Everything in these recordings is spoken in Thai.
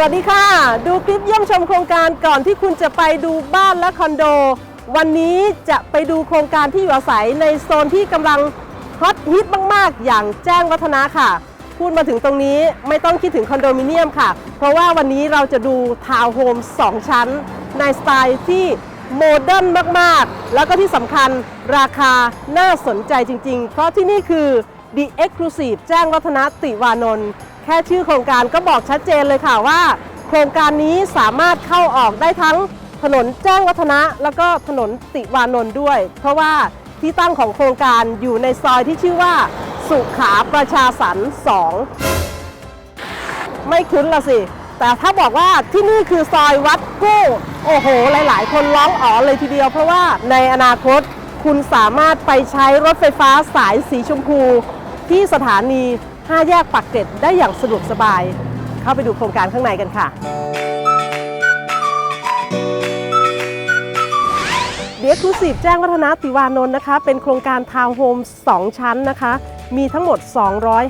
สวัสดีค่ะ ดูคลิปเยี่ยมชมโครงการก่อนที่คุณจะไปดูบ้านและคอนโด วันนี้จะไปดูโครงการที่อยู่อาศัยในโซนที่กำลังฮอตฮิตมาก ๆ อย่างแจ้งวัฒนะค่ะ พูดมาถึงตรงนี้ไม่ต้องคิดถึงคอนโดมิเนียมค่ะ เพราะว่าวันนี้เราจะดูทาวน์โฮม 2 ชั้น ในสไตล์ที่โมเดิร์นมาก ๆ แล้วก็ที่สำคัญราคาน่าสนใจจริง ๆ เพราะที่นี่คือ The Exclusive แจ้งวัฒนะติวานนท์ ค่ชื่อโครงการก็บอกชัดเจนเลยค่ะว่า โครงการนี้สามารถเข้าออกได้ทั้งถนนแจ้งวัฒนะ แล้วก็ถนนติวานนท์ด้วย เพราะว่าที่ตั้งของโครงการอยู่ในซอยที่ชื่อว่า สุขาประชาสรรค์2ไม่คุ้นละสิ แต่ถ้าบอกว่าที่นี่คือซอยวัดกู้โอ้โห หลาย ๆ คนร้องอ๋อเลยทีเดียว เพราะว่าในอนาคตคุณสามารถไปใช้รถไฟฟ้าสายสีชมพู ที่สถานี 5 แยกปักเกร็ดได้อย่างสะดวกสบาย เข้าไปดูโครงการข้างในกันค่ะ เดียคูซีฟแจ้งวัฒนะติวานนท์นะคะ เป็นโครงการทาวน์โฮม 2 ชั้นนะคะ มีทั้งหมด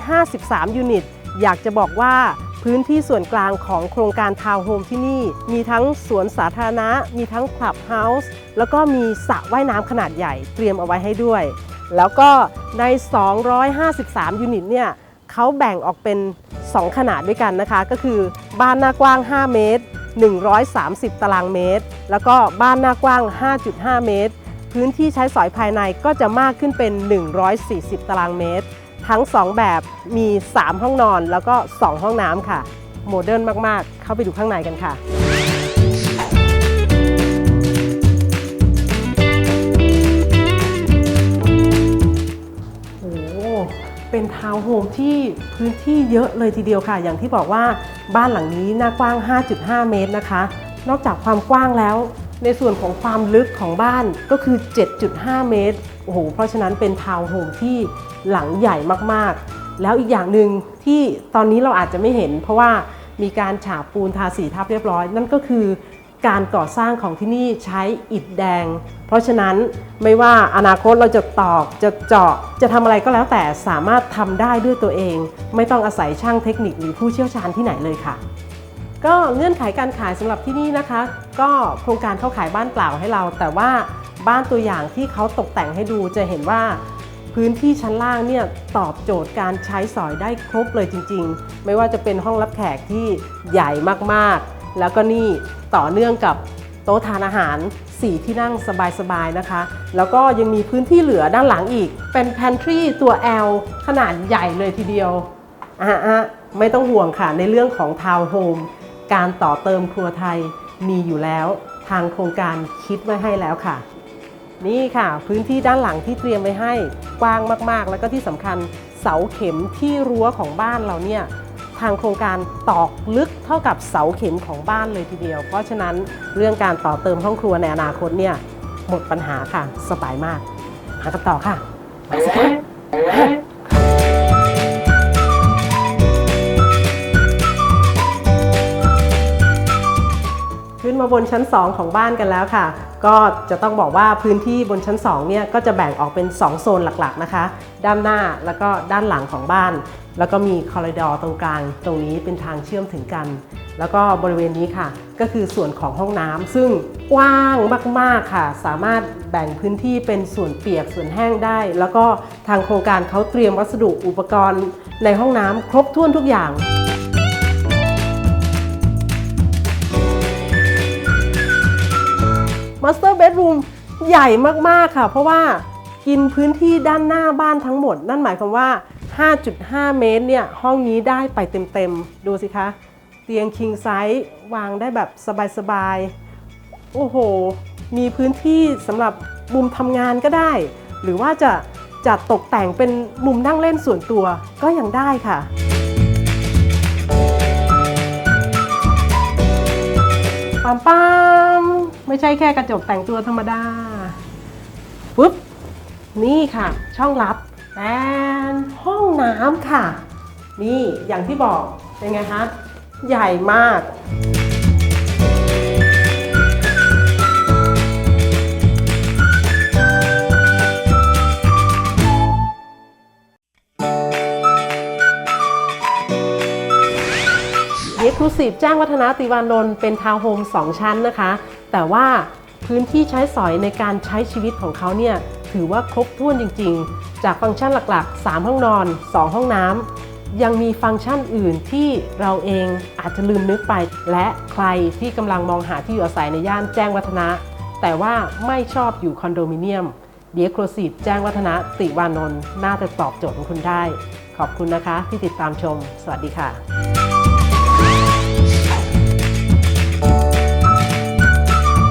253 ยูนิต อยากจะบอกว่าพื้นที่ส่วนกลางของโครงการทาวน์โฮมที่นี่ มีทั้งสวนสาธารณะ มีทั้งคลับเฮาส์แล้วก็มีสระว่ายน้ำขนาดใหญ่เตรียมเอาไว้ให้ด้วย แล้วก็ใน 253 ยูนิตเนี่ย เขาแบ่งออกเป็น 2 ขนาดด้วยกันนะคะ ก็คือบ้านหน้ากว้าง 5 เมตร 130 ตารางเมตร แล้วก็บ้านหน้ากว้าง 5.5 เมตร พื้นที่ใช้สอยภายในก็จะมากขึ้นเป็น 140 ตารางเมตร ทั้ง 2 แบบมี 3 ห้องนอนแล้วก็ 2 ห้องน้ำค่ะ โมเดิร์นมาก ๆ เข้าไปดูข้างในกันค่ะ เป็นทาวน์โฮมที่พื้นที่เยอะเลยทีเดียวค่ะ อย่างที่บอกว่าบ้านหลังนี้หน้ากว้าง 5.5 เมตรนะคะ นอกจากความกว้างแล้ว ในส่วนของความลึกของบ้านก็คือ 7.5 เมตรโอ้โหเพราะฉะนั้นเป็นทาวน์โฮมที่หลังใหญ่มากๆ แล้วอีกอย่างหนึ่งที่ตอนนี้เราอาจจะไม่เห็น เพราะว่ามีการฉาบปูนทาสีทับเรียบร้อย นั่นก็คือ การก่อสร้างของที่นี่ใช้อิฐแดง เพราะฉะนั้นไม่ว่าอนาคตเราจะตอกจะเจาะจะทำอะไรก็แล้วแต่สามารถทำได้ด้วยตัวเอง ไม่ต้องอาศัยช่างเทคนิคหรือผู้เชี่ยวชาญที่ไหนเลยค่ะ ก็เงื่อนไขการขายสำหรับที่นี่นะคะ ก็โครงการเข้าขายบ้านเปล่าให้เรา แต่ว่าบ้านตัวอย่างที่เขาตกแต่งให้ดูจะเห็นว่าพื้นที่ชั้นล่างเนี่ยตอบโจทย์การใช้สอยได้ครบเลยจริง ๆ ไม่ว่าจะเป็นห้องรับแขกที่ใหญ่มากๆ แล้วก็นี่ต่อเนื่องกับโต๊ะทานอาหาร 4 ที่นั่งสบาย ๆ นะคะ แล้วก็ยังมีพื้นที่เหลือด้านหลังอีก เป็น pantry ตัว L ขนาดใหญ่เลยทีเดียวอะอะไม่ต้องห่วงค่ะในเรื่องของทาวน์โฮมการต่อเติมครัวไทยมีอยู่แล้ว ทางโครงการคิดไว้ให้แล้วค่ะ นี่ค่ะ พื้นที่ด้านหลังที่เตรียมไว้ให้กว้างมากๆ แล้วก็ที่สำคัญเสาเข็มที่รั้วของบ้านเราเนี่ย ทางโครงการตอกลึกเท่ากับเสาเข็มของบ้านเลยทีเดียว เพราะฉะนั้นเรื่องการต่อเติมห้องครัวในอนาคตเนี่ยหมดปัญหาค่ะสบายมาก หากันต่อค่ะไปสิคะขึ้นมาบนชั้น 2 ของบ้านกันแล้วค่ะ ก็จะต้องบอกว่าพื้นที่บนชั้น2เนี่ยก็จะแบ่งออกเป็น 2 โซนหลักๆนะคะ ด้านหน้าแล้วก็ด้านหลังของบ้าน แล้วก็มีคอริดอร์ตรงกลางตรงนี้เป็นทางเชื่อมถึงกัน แล้วก็บริเวณนี้ค่ะ ก็คือส่วนของห้องน้ำซึ่งกว้างมากๆค่ะ สามารถแบ่งพื้นที่เป็นส่วนเปียกส่วนแห้งได้ แล้วก็ทางโครงการเขาเตรียมวัสดุอุปกรณ์ในห้องน้ำครบถ้วนทุกอย่างมาสเตอร์เบดรูมใหญ่มากๆค่ะ เพราะว่ากินพื้นที่ด้านหน้าบ้านทั้งหมด นั่นหมายความว่า 5.5 เมตรเนี่ยห้องนี้ได้ไปเต็มๆ ดูสิคะ เตียงคิงไซส์วางได้แบบสบายๆ โอ้โห มีพื้นที่สำหรับมุมทำงานก็ได้ หรือว่าจะจัดตกแต่งเป็นมุมนั่งเล่นส่วนตัวก็ยังได้ค่ะปามปามไม่ใช่แค่กระจกแต่งตัวธรรมดาปุ๊บ นี่ค่ะ ช่องลับ แอนห้องน้ำค่ะ นี่อย่างที่บอกเป็นไงคะใหญ่มากเย e x c l u s i v e แจ้งวัฒนาติวานนท์เป็นทาวน์โฮม2ชั้นนะคะ แต่ว่าพื้นที่ใช้สอยในการใช้ชีวิตของเขาเนี่ย ถือว่าครบถ้วนจริงๆ จากฟังก์ชันหลักๆ 3 ห้องนอน 2 ห้องน้ำยังมีฟังก์ชันอื่นที่เราเองอาจจะลืมนึกไป และใครที่กำลังมองหาที่อยู่อาศัยในย่านแจ้งวัฒนะ แต่ว่าไม่ชอบอยู่คอนโดมิเนียม เดียโครซีฟแจ้งวัฒนะติวานนท์น่าจะตอบโจทย์ของคุณได้ ขอบคุณนะคะที่ติดตามชม สวัสดีค่ะ